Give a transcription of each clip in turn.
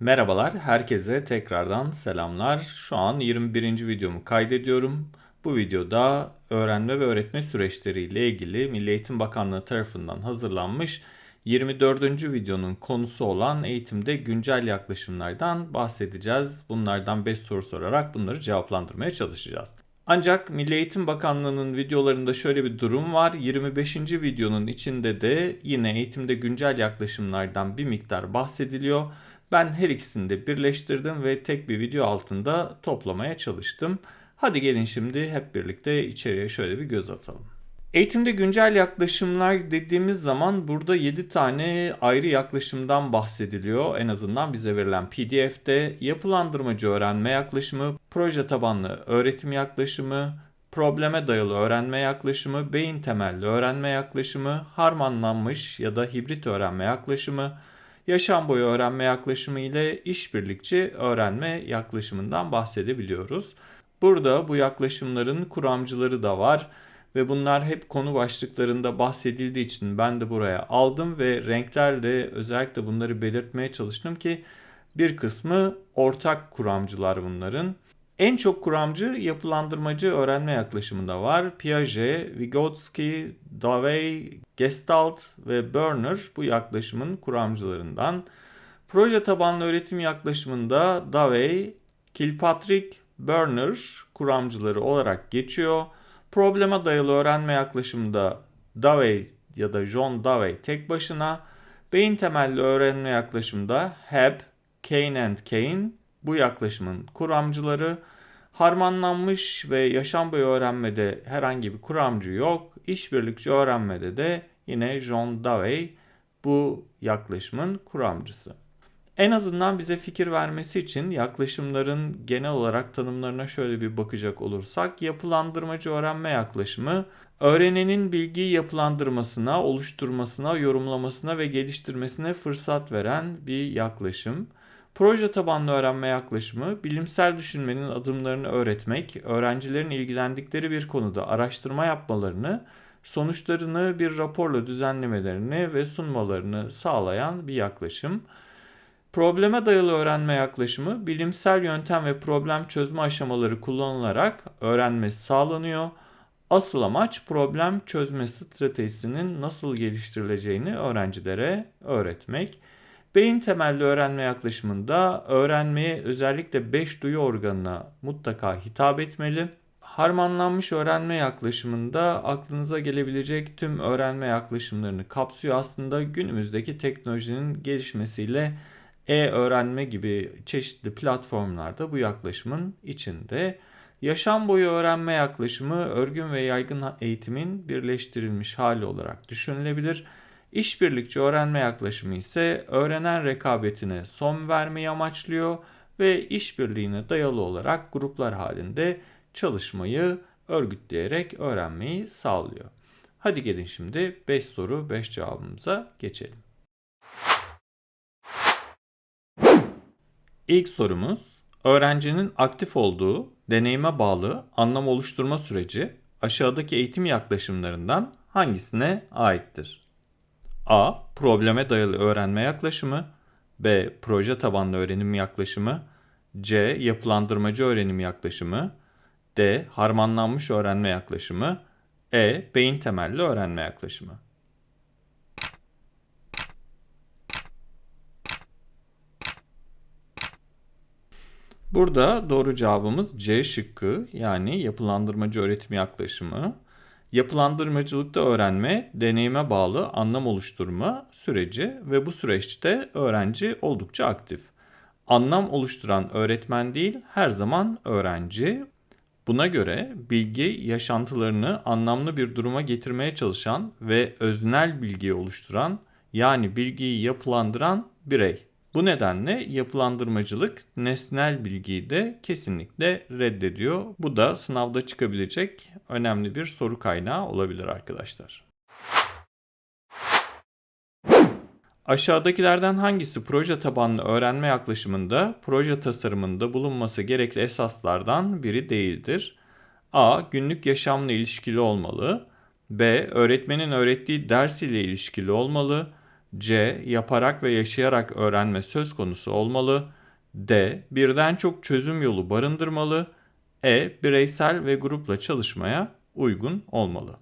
Merhabalar, herkese tekrardan selamlar. Şu an 21. videomu kaydediyorum. Bu videoda öğrenme ve öğretme süreçleriyle ilgili Milli Eğitim Bakanlığı tarafından hazırlanmış 24. videonun konusu olan eğitimde güncel yaklaşımlardan bahsedeceğiz. Bunlardan 5 soru sorarak bunları cevaplandırmaya çalışacağız. Ancak Milli Eğitim Bakanlığı'nın videolarında şöyle bir durum var. 25. videonun içinde de yine eğitimde güncel yaklaşımlardan bir miktar bahsediliyor. Ben her ikisini de birleştirdim ve tek bir video altında toplamaya çalıştım. Hadi gelin şimdi hep birlikte içeriye şöyle bir göz atalım. Eğitimde güncel yaklaşımlar dediğimiz zaman burada 7 tane ayrı yaklaşımdan bahsediliyor. En azından bize verilen PDF'de yapılandırmacı öğrenme yaklaşımı, proje tabanlı öğretim yaklaşımı, probleme dayalı öğrenme yaklaşımı, beyin temelli öğrenme yaklaşımı, harmanlanmış ya da hibrit öğrenme yaklaşımı, yaşam boyu öğrenme yaklaşımı ile işbirlikçi öğrenme yaklaşımından bahsedebiliyoruz. Burada bu yaklaşımların kuramcıları da var ve bunlar hep konu başlıklarında bahsedildiği için ben de buraya aldım ve renklerle özellikle bunları belirtmeye çalıştım ki bir kısmı ortak kuramcılar bunların. En çok kuramcı yapılandırmacı öğrenme yaklaşımında var. Piaget, Vygotsky, Davey, Gestalt ve Berner bu yaklaşımın kuramcılarından. Proje tabanlı öğretim yaklaşımında Davey, Kilpatrick, Berner kuramcıları olarak geçiyor. Probleme dayalı öğrenme yaklaşımında Davey ya da John Davey tek başına. Beyin temelli öğrenme yaklaşımında Hebb, Kane and Kane bu yaklaşımın kuramcıları. Harmanlanmış ve yaşam boyu öğrenmede herhangi bir kuramcı yok. İşbirlikçi öğrenmede de yine John Dewey bu yaklaşımın kuramcısı. En azından bize fikir vermesi için yaklaşımların genel olarak tanımlarına şöyle bir bakacak olursak yapılandırmacı öğrenme yaklaşımı öğrenenin bilgiyi yapılandırmasına, oluşturmasına, yorumlamasına ve geliştirmesine fırsat veren bir yaklaşım. Proje tabanlı öğrenme yaklaşımı, bilimsel düşünmenin adımlarını öğretmek, öğrencilerin ilgilendikleri bir konuda araştırma yapmalarını, sonuçlarını bir raporla düzenlemelerini ve sunmalarını sağlayan bir yaklaşım. Probleme dayalı öğrenme yaklaşımı, bilimsel yöntem ve problem çözme aşamaları kullanılarak öğrenme sağlanıyor. Asıl amaç problem çözme stratejisinin nasıl geliştirileceğini öğrencilere öğretmek. Beyin temelli öğrenme yaklaşımında öğrenmeye özellikle 5 duyu organına mutlaka hitap etmeli. Harmanlanmış öğrenme yaklaşımında aklınıza gelebilecek tüm öğrenme yaklaşımlarını kapsıyor. Aslında günümüzdeki teknolojinin gelişmesiyle e-öğrenme gibi çeşitli platformlarda bu yaklaşımın içinde. Yaşam boyu öğrenme yaklaşımı örgün ve yaygın eğitimin birleştirilmiş hali olarak düşünülebilir. İşbirlikçi öğrenme yaklaşımı ise öğrenen rekabetine son vermeyi amaçlıyor ve işbirliğine dayalı olarak gruplar halinde çalışmayı örgütleyerek öğrenmeyi sağlıyor. Hadi gelin şimdi 5 soru 5 cevabımıza geçelim. İlk sorumuz öğrencinin aktif olduğu deneyime bağlı anlam oluşturma süreci aşağıdaki eğitim yaklaşımlarından hangisine aittir? A. Probleme dayalı öğrenme yaklaşımı B. Proje tabanlı öğrenim yaklaşımı C. Yapılandırmacı öğrenim yaklaşımı D. Harmanlanmış öğrenme yaklaşımı E. Beyin temelli öğrenme yaklaşımı Burada doğru cevabımız C şıkkı yani yapılandırmacı öğretim yaklaşımı. Yapılandırmacılıkta öğrenme, deneyime bağlı anlam oluşturma süreci ve bu süreçte öğrenci oldukça aktif. Anlam oluşturan öğretmen değil, her zaman öğrenci. Buna göre bilgi yaşantılarını anlamlı bir duruma getirmeye çalışan ve öznel bilgiyi oluşturan yani bilgiyi yapılandıran birey. Bu nedenle yapılandırmacılık nesnel bilgiyi de kesinlikle reddediyor. Bu da sınavda çıkabilecek önemli bir soru kaynağı olabilir arkadaşlar. Aşağıdakilerden hangisi proje tabanlı öğrenme yaklaşımında proje tasarımında bulunması gerekli esaslardan biri değildir? A. Günlük yaşamla ilişkili olmalı. B. Öğretmenin öğrettiği ders ile ilişkili olmalı. C. Yaparak ve yaşayarak öğrenme söz konusu olmalı. D. Birden çok çözüm yolu barındırmalı. E. Bireysel ve grupla çalışmaya uygun olmalı.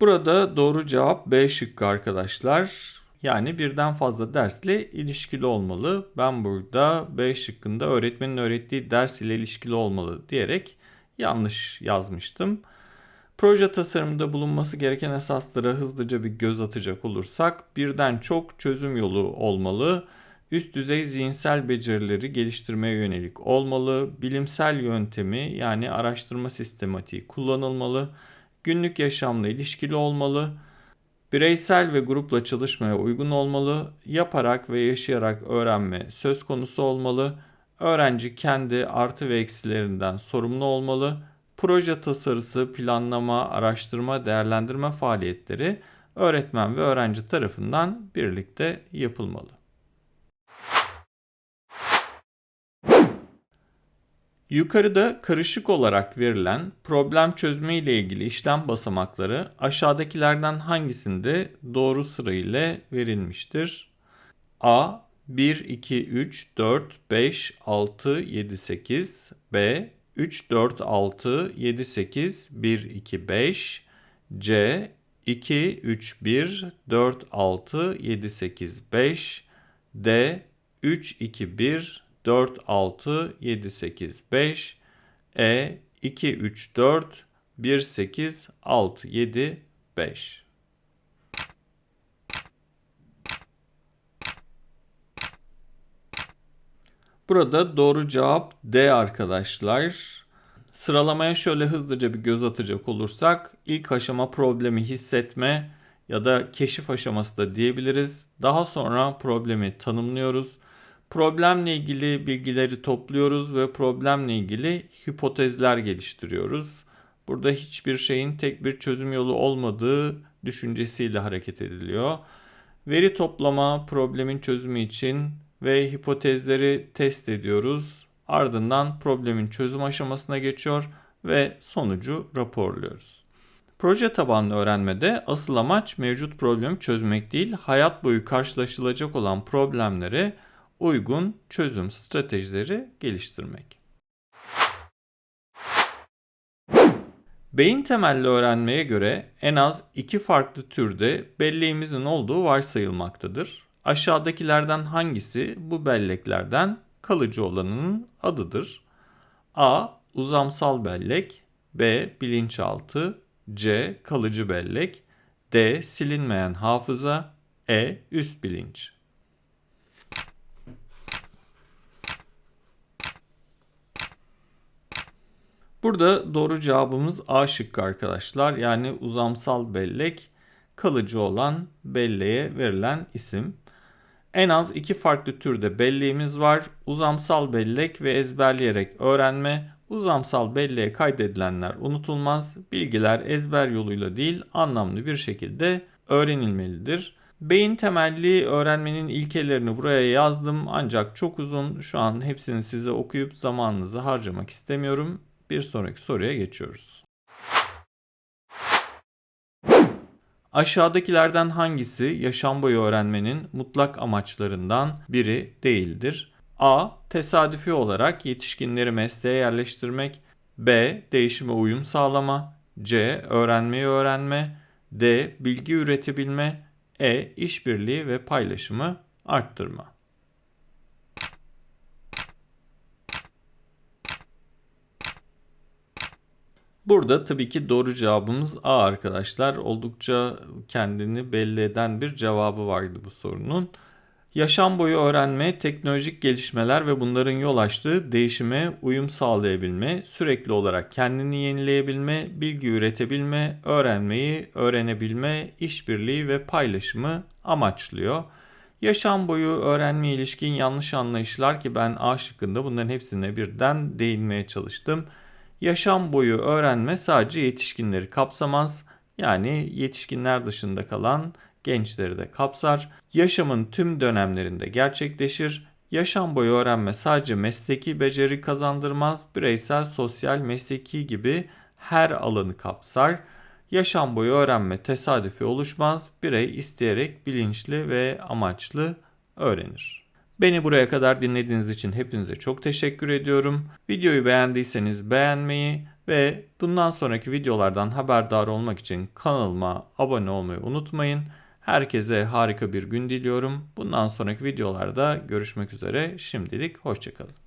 Burada doğru cevap B şıkkı arkadaşlar. Yani birden fazla dersle ilişkili olmalı. Ben burada B şıkkında öğretmenin öğrettiği ders ile ilişkili olmalı diyerek yanlış yazmıştım. Proje tasarımında bulunması gereken esaslara hızlıca bir göz atacak olursak birden çok çözüm yolu olmalı. Üst düzey zihinsel becerileri geliştirmeye yönelik olmalı. Bilimsel yöntemi yani araştırma sistematiği kullanılmalı. Günlük yaşamla ilişkili olmalı. Bireysel ve grupla çalışmaya uygun olmalı. Yaparak ve yaşayarak öğrenme söz konusu olmalı. Öğrenci kendi artı ve eksilerinden sorumlu olmalı. Proje tasarısı, planlama, araştırma, değerlendirme faaliyetleri öğretmen ve öğrenci tarafından birlikte yapılmalı. Yukarıda karışık olarak verilen problem çözme ile ilgili işlem basamakları aşağıdakilerden hangisinde doğru sırayla verilmiştir? A 1 2 3 4 5 6 7 8 B 3 4 6 7 8 1 2 5 C 2 3 1 4 6 7 8 5 D 3 2 1 4, 6, 7, 8, 5. E 2, 3, 4, 1, 8, 6, 7, 5. Burada doğru cevap D arkadaşlar. Sıralamaya şöyle hızlıca bir göz atacak olursak ilk aşama problemi hissetme ya da keşif aşaması da diyebiliriz. Daha sonra problemi tanımlıyoruz. Problemle ilgili bilgileri topluyoruz ve problemle ilgili hipotezler geliştiriyoruz. Burada hiçbir şeyin tek bir çözüm yolu olmadığı düşüncesiyle hareket ediliyor. Veri toplama problemin çözümü için ve hipotezleri test ediyoruz. Ardından problemin çözüm aşamasına geçiyor ve sonucu raporluyoruz. Proje tabanlı öğrenmede asıl amaç mevcut problemi çözmek değil, hayat boyu karşılaşılacak olan problemleri uygun çözüm stratejileri geliştirmek. Beyin temelli öğrenmeye göre en az iki farklı türde belleğimizin olduğu varsayılmaktadır. Aşağıdakilerden hangisi bu belleklerden kalıcı olanının adıdır? A. Uzamsal bellek B. Bilinçaltı C. Kalıcı bellek D. Silinmeyen hafıza E. Üst bilinç Burada doğru cevabımız A şıkkı arkadaşlar. Yani uzamsal bellek kalıcı olan belleğe verilen isim. En az iki farklı türde belleğimiz var. Uzamsal bellek ve ezberleyerek öğrenme. Uzamsal belleğe kaydedilenler unutulmaz. Bilgiler ezber yoluyla değil anlamlı bir şekilde öğrenilmelidir. Beyin temelli öğrenmenin ilkelerini buraya yazdım ancak çok uzun. Şu an hepsini size okuyup zamanınızı harcamak istemiyorum. Bir sonraki soruya geçiyoruz. Aşağıdakilerden hangisi yaşam boyu öğrenmenin mutlak amaçlarından biri değildir? A. Tesadüfi olarak yetişkinleri mesleğe yerleştirmek. B. Değişime uyum sağlama. C. Öğrenmeyi öğrenme. D. Bilgi üretebilme. E. işbirliği ve paylaşımı arttırma. Burada tabii ki doğru cevabımız A arkadaşlar. Oldukça kendini belli eden bir cevabı vardı bu sorunun. Yaşam boyu öğrenme, teknolojik gelişmeler ve bunların yol açtığı değişime uyum sağlayabilme, sürekli olarak kendini yenileyebilme, bilgi üretebilme, öğrenmeyi, öğrenebilme, işbirliği ve paylaşımı amaçlıyor. Yaşam boyu öğrenme ilişkin yanlış anlayışlar ki ben A şıkkında bunların hepsine birden değinmeye çalıştım. Yaşam boyu öğrenme sadece yetişkinleri kapsamaz. Yani yetişkinler dışında kalan gençleri de kapsar. Yaşamın tüm dönemlerinde gerçekleşir. Yaşam boyu öğrenme sadece mesleki beceri kazandırmaz. Bireysel, sosyal, mesleki gibi her alanı kapsar. Yaşam boyu öğrenme tesadüfi oluşmaz. Birey isteyerek bilinçli ve amaçlı öğrenir. Beni buraya kadar dinlediğiniz için hepinize çok teşekkür ediyorum. Videoyu beğendiyseniz beğenmeyi ve bundan sonraki videolardan haberdar olmak için kanalıma abone olmayı unutmayın. Herkese harika bir gün diliyorum. Bundan sonraki videolarda görüşmek üzere. Şimdilik hoşçakalın.